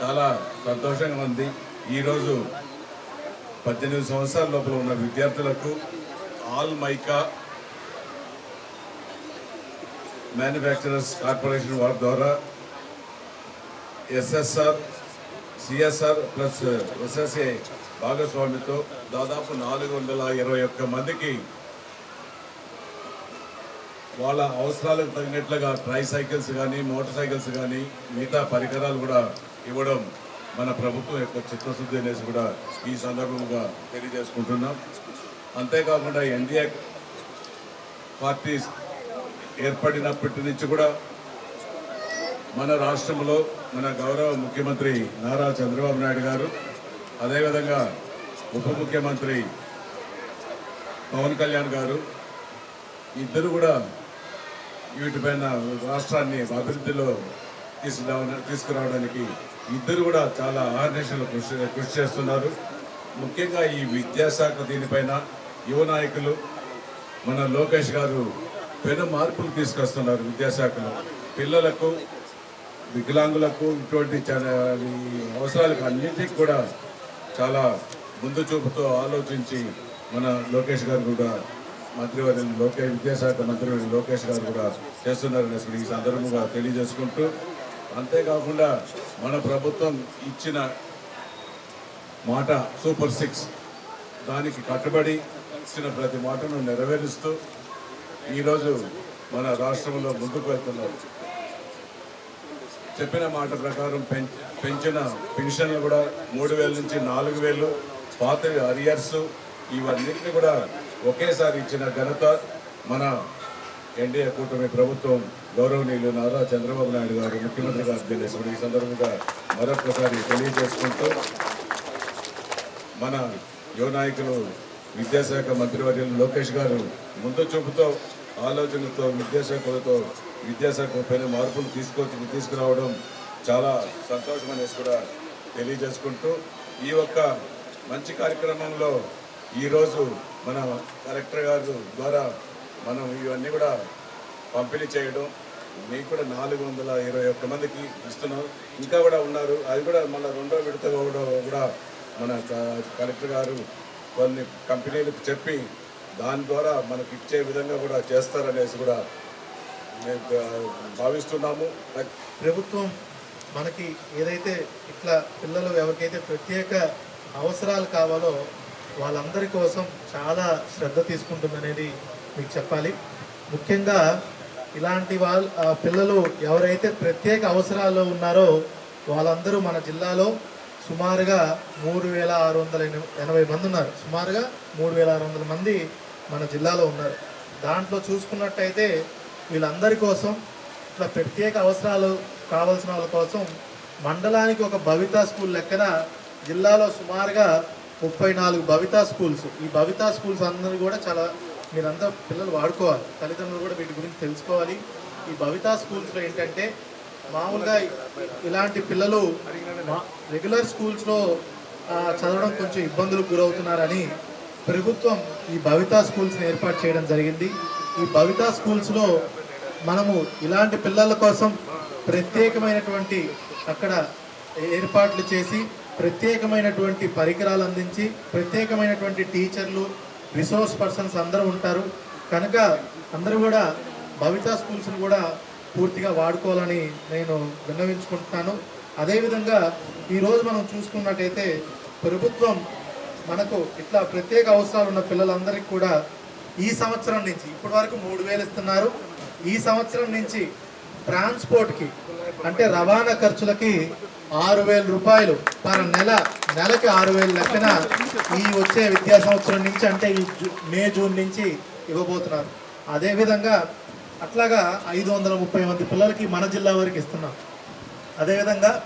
చాలా సంతోషంగా ఉంది. ఈరోజు పద్దెనిమిది సంవత్సరాల లోపల ఉన్న విద్యార్థులకు ఆల్ మైకా మ్యానుఫ్యాక్చరర్స్ కార్పొరేషన్ వారి ద్వారా ఎస్ఎస్ఆర్ సిఎస్ఆర్ ప్లస్ ఎస్ఎస్ఏ భాగస్వామితో దాదాపు నాలుగు వందల ఇరవై ఒక్క మందికి వాళ్ళ అవసరాలకు తగినట్లుగా ట్రై సైకిల్స్ కానీ మోటార్ సైకిల్స్ కానీ మిగతా పరికరాలు కూడా ఇవ్వడం మన ప్రభుత్వం యొక్క చిత్తశుద్ధి అనేసి కూడా ఈ సందర్భంగా తెలియజేసుకుంటున్నాం. అంతేకాకుండా ఎన్డీఏ పార్టీ ఏర్పడినప్పటి నుంచి కూడా మన రాష్ట్రంలో మన గౌరవ ముఖ్యమంత్రి నారా చంద్రబాబు నాయుడు గారు అదేవిధంగా ఉప ముఖ్యమంత్రి పవన్ కళ్యాణ్ గారు ఇద్దరు కూడా వీటిపైన రాష్ట్రాన్ని అభివృద్ధిలో తీసుకురావ తీసుకురావడానికి ఇద్దరు కూడా చాలా ఆర్నేషన్లు కృషి కృషి చేస్తున్నారు. ముఖ్యంగా ఈ విద్యాశాఖ దీనిపైన యువ నాయకులు మన లోకేష్ గారు పెను మార్పులు తీసుకొస్తున్నారు విద్యాశాఖలో. పిల్లలకు వికలాంగులకు ఇటువంటి చాలా ఈ అవసరాలకు అన్నింటికి కూడా చాలా ముందు చూపుతో ఆలోచించి మన లోకేష్ గారు కూడా మంత్రివర్యులు లోకేష్ విద్యాశాఖ మంత్రివర్యులు లోకేష్ గారు కూడా చేస్తున్నారని అసలు ఈ సందర్భంగా తెలియజేసుకుంటూ అంతేకాకుండా మన ప్రభుత్వం ఇచ్చిన మాట సూపర్ సిక్స్. దానికి కట్టుబడి ఇచ్చిన ప్రతి మాటను నెరవేరుస్తూ ఈరోజు మన రాష్ట్రంలో ముందుకు వెళ్తున్నారు. చెప్పిన మాట ప్రకారం పెం పెంచిన పెన్షన్లు కూడా మూడు వేల నుంచి నాలుగు వేలు పాత అరియర్స్ ఇవన్నింటినీ కూడా ఒకేసారి ఇచ్చిన ఘనత మన ఎన్డీఏ కూటమి ప్రభుత్వం గౌరవనీయులు నారా చంద్రబాబు నాయుడు గారు ముఖ్యమంత్రి గారు ఈ సందర్భంగా మరొకసారి తెలియజేసుకుంటూ మన యువ నాయకులు విద్యాశాఖ మంత్రివర్యులు లోకేష్ గారు ముందు చూపుతో ఆలోచనలతో విద్యాశాఖలతో విద్యాశాఖ పైన మార్పులు తీసుకొచ్చి తీసుకురావడం చాలా సంతోషం అనేసి కూడా తెలియజేసుకుంటూ ఈ ఒక్క మంచి కార్యక్రమంలో ఈరోజు మన కలెక్టర్ గారు ద్వారా మనం ఇవన్నీ కూడా పంపిణీ చేయడం మీకు కూడా నాలుగు వందల ఇరవై ఒక్క మందికి ఇస్తున్నాం. ఇంకా కూడా ఉన్నారు. అది కూడా మన రెండో విడత కూడా కూడా మన కలెక్టర్ గారు కొన్ని కంపెనీలకు చెప్పి దాని ద్వారా మనకి ఇచ్చే విధంగా కూడా చేస్తారనేసి కూడా మేము భావిస్తున్నాము. ప్రభుత్వం మనకి ఏదైతే ఇట్లా పిల్లలు ఎవరికైతే ప్రత్యేక అవసరాలు కావాలో వాళ్ళందరి కోసం చాలా శ్రద్ధ తీసుకుంటుందనేది మీకు చెప్పాలి. ముఖ్యంగా ఇలాంటి వాళ్ళ పిల్లలు ఎవరైతే ప్రత్యేక అవసరాలు ఉన్నారో వాళ్ళందరూ మన జిల్లాలో సుమారుగా మూడు వేల ఆరు వందల ఎనభై మంది ఉన్నారు. సుమారుగా మూడు వేల ఆరు వందల మంది మన జిల్లాలో ఉన్నారు. దాంట్లో చూసుకున్నట్టయితే వీళ్ళందరి కోసం ఇట్లా ప్రత్యేక అవసరాలు కావాల్సిన వాళ్ళ కోసం మండలానికి ఒక భవితా స్కూల్ లెక్కన జిల్లాలో సుమారుగా ముప్పై నాలుగు భవితా స్కూల్స్. ఈ భవితా స్కూల్స్ అందరూ కూడా చాలా మీరంతా పిల్లలు వాడుకోవాలి. తల్లిదండ్రులు కూడా వీటి గురించి తెలుసుకోవాలి. ఈ భవితా స్కూల్స్లో ఏంటంటే మామూలుగా ఇలాంటి పిల్లలు రెగ్యులర్ స్కూల్స్లో చదవడం కొంచెం ఇబ్బందులకు గురవుతున్నారని ప్రభుత్వం ఈ భవితా స్కూల్స్ని ఏర్పాటు చేయడం జరిగింది. ఈ భవితా స్కూల్స్లో మనము ఇలాంటి పిల్లల కోసం ప్రత్యేకమైనటువంటి అక్కడ ఏర్పాట్లు చేసి ప్రత్యేకమైనటువంటి పరికరాలు అందించి ప్రత్యేకమైనటువంటి టీచర్లు రిసోర్స్ పర్సన్స్ అందరూ ఉంటారు. కనుక అందరూ కూడా భవిత స్కూల్స్ని కూడా పూర్తిగా వాడుకోవాలని నేను విన్నవించుకుంటున్నాను. అదేవిధంగా ఈరోజు మనం చూసుకున్నట్టయితే ప్రభుత్వం మనకు ఇట్లా ప్రత్యేక అవసరాలు ఉన్న పిల్లలందరికీ కూడా ఈ సంవత్సరం నుంచి ఇప్పటి వరకు మూడు వేలు ఇస్తున్నారు. ఈ సంవత్సరం నుంచి ట్రాన్స్పోర్ట్కి అంటే రవాణా ఖర్చులకి ఆరు వేల రూపాయలు పర్ నెల నెలకి ఆరు వేలు లెక్కన ఈ వచ్చే విద్యా సంవత్సరం నుంచి అంటే ఈ జూ- మే జూన్ నుంచి ఇవ్వబోతున్నారు. అదేవిధంగా అట్లాగా ఐదు వందల ముప్పై మంది పిల్లలకి మన జిల్లా వరకు ఇస్తున్నాం. అదేవిధంగా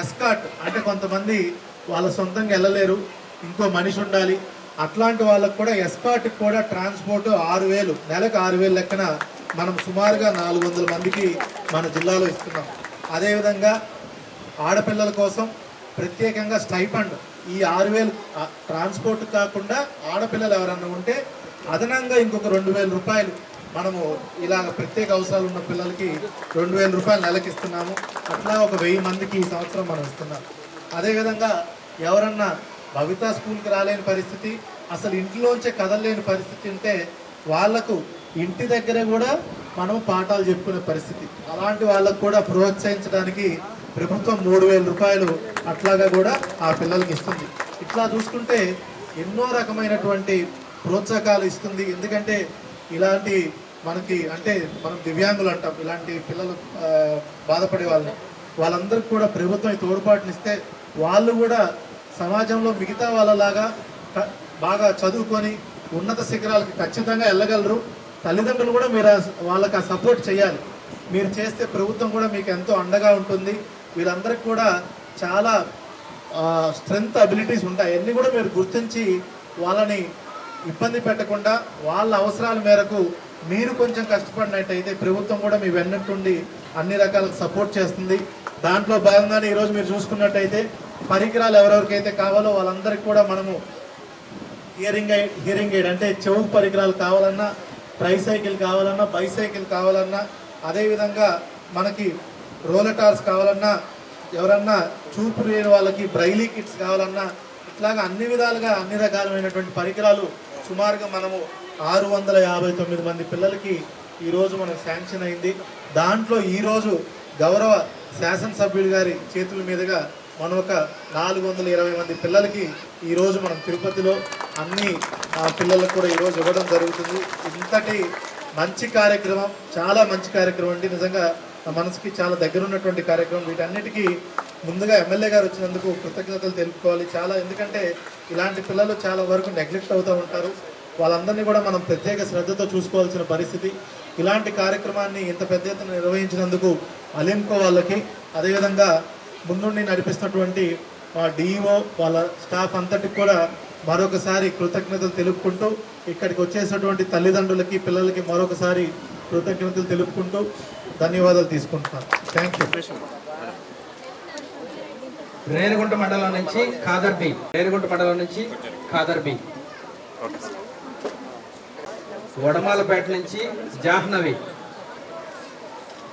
ఎస్కాట్ అంటే కొంతమంది వాళ్ళ సొంతంగా వెళ్ళలేరు ఇంకో మనిషి ఉండాలి. అట్లాంటి వాళ్ళకు కూడా ఎస్కాట్కి కూడా ట్రాన్స్పోర్ట్ ఆరు వేలు నెలకు ఆరు వేలు లెక్కన మనం సుమారుగా నాలుగు వందల మందికి మన జిల్లాలో ఇస్తున్నాం. అదేవిధంగా ఆడపిల్లల కోసం ప్రత్యేకంగా స్టైఫండ్. ఈ ఆరు వేలు ట్రాన్స్పోర్ట్ కాకుండా ఆడపిల్లలు ఎవరన్నా ఉంటే అదనంగా ఇంకొక రెండు వేల రూపాయలు మనము ఇలాగ ప్రత్యేక అవసరాలు ఉన్న పిల్లలకి రెండు వేల రూపాయలు నెలకిస్తున్నాము. అట్లా ఒక వెయ్యి మందికి ఈ సంవత్సరం మనం ఇస్తున్నాం. అదేవిధంగా ఎవరన్నా భవిత స్కూల్కి రాలేని పరిస్థితి అసలు ఇంట్లోంచే కదలలేని పరిస్థితి ఉంటే వాళ్ళకు ఇంటి దగ్గరే కూడా మనం పాఠాలు చెప్పుకునే పరిస్థితి. అలాంటి వాళ్ళకు కూడా ప్రోత్సహించడానికి ప్రభుత్వం మూడు వేల రూపాయలు అట్లాగా కూడా ఆ పిల్లలకి ఇస్తుంది. ఇట్లా చూసుకుంటే ఎన్నో రకమైనటువంటి ప్రోత్సాహకాలు ఇస్తుంది. ఎందుకంటే ఇలాంటి మనకి అంటే మనం దివ్యాంగులు అంటాం. ఇలాంటి పిల్లలు బాధపడే వాళ్ళు వాళ్ళందరికీ కూడా ప్రభుత్వం ఈ తోడ్పాటునిస్తే వాళ్ళు కూడా సమాజంలో మిగతా వాళ్ళలాగా బాగా చదువుకొని ఉన్నత శిఖరాలకు ఖచ్చితంగా వెళ్ళగలరు. తల్లిదండ్రులు కూడా మీరు వాళ్ళకి ఆ సపోర్ట్ చేయాలి. మీరు చేస్తే ప్రభుత్వం కూడా మీకు ఎంతో అండగా ఉంటుంది. వీళ్ళందరికీ కూడా చాలా స్ట్రెంగ్త్ అబిలిటీస్ ఉంటాయి. అన్నీ కూడా మీరు గుర్తించి వాళ్ళని ఇబ్బంది పెట్టకుండా వాళ్ళ అవసరాల మేరకు మీరు కొంచెం కష్టపడినట్టయితే ప్రభుత్వం కూడా మీ వెన్నట్టుండి అన్ని రకాల సపోర్ట్ చేస్తుంది. దాంట్లో భాగంగానే ఈరోజు మీరు చూసుకున్నట్టయితే పరికరాలు ఎవరెవరికైతే కావాలో వాళ్ళందరికీ కూడా మనము హియరింగ్ ఎయిడ్ హియరింగ్ ఎయిడ్ అంటే చెవు పరికరాలు కావాలన్నా ట్రైసైకిల్ కావాలన్నా బైసైకిల్ కావాలన్నా అదేవిధంగా మనకి రోలటార్స్ కావాలన్నా ఎవరన్నా చూపు లేని వాళ్ళకి బ్రైలీ కిట్స్ కావాలన్నా ఇట్లాగా అన్ని విధాలుగా అన్ని రకాలైనటువంటి పరికరాలు సుమారుగా మనము ఆరు వందల యాభై తొమ్మిది మంది పిల్లలకి ఈరోజు మనకు శాంక్షన్ అయింది. దాంట్లో ఈరోజు గౌరవ శాసనసభ్యులు గారి చేతుల మీదుగా మనం ఒక నాలుగు వందల ఇరవై మంది పిల్లలకి ఈరోజు మనం తిరుపతిలో అన్ని పిల్లలకు కూడా ఈరోజు ఇవ్వడం జరుగుతుంది. ఇంతటి మంచి కార్యక్రమం చాలా మంచి కార్యక్రమం అండి. నిజంగా నా మనసుకి చాలా దగ్గర ఉన్నటువంటి కార్యక్రమం. వీటన్నిటికీ ముందుగా ఎమ్మెల్యే గారు వచ్చినందుకు కృతజ్ఞతలు తెలుపుకోవాలి. చాలా ఎందుకంటే ఇలాంటి పిల్లలు చాలా వరకు నెగ్లెక్ట్ అవుతూ ఉంటారు. వాళ్ళందరినీ కూడా మనం ప్రత్యేక శ్రద్ధతో చూసుకోవాల్సిన పరిస్థితి. ఇలాంటి కార్యక్రమాన్ని ఇంత పెద్ద ఎత్తున నిర్వహించినందుకు అలింకో వాళ్ళకి అదేవిధంగా ముందుండి నడిపిస్తున్నటువంటి డిఈఓ వాళ్ళ స్టాఫ్ అంతటికి కూడా మరొకసారి కృతజ్ఞతలు తెలుపుకుంటూ ఇక్కడికి వచ్చేసినటువంటి తల్లిదండ్రులకి పిల్లలకి మరొకసారి కృతజ్ఞతలు తెలుపుకుంటూ ధన్యవాదాలు తీసుకుంటున్నాను. థ్యాంక్ యూ రేణిగుంట మండలం నుంచి ఖాదర్ బి. రేణిగుంట మండలం నుంచి ఖాదర్ బి. వడమాలపేట నుంచి జాహ్నవి.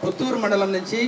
పుత్తూరు మండలం నుంచి